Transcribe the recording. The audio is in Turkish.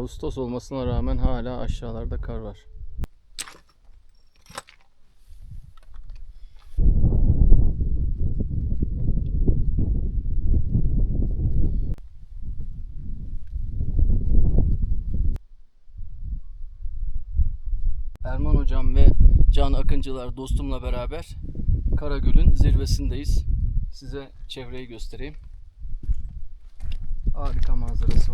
Ağustos olmasına rağmen hala aşağılarda kar var. Erman hocam ve Can Akıncılar dostumla beraber Karagöl'ün zirvesindeyiz. Size çevreyi göstereyim. Harika manzarası.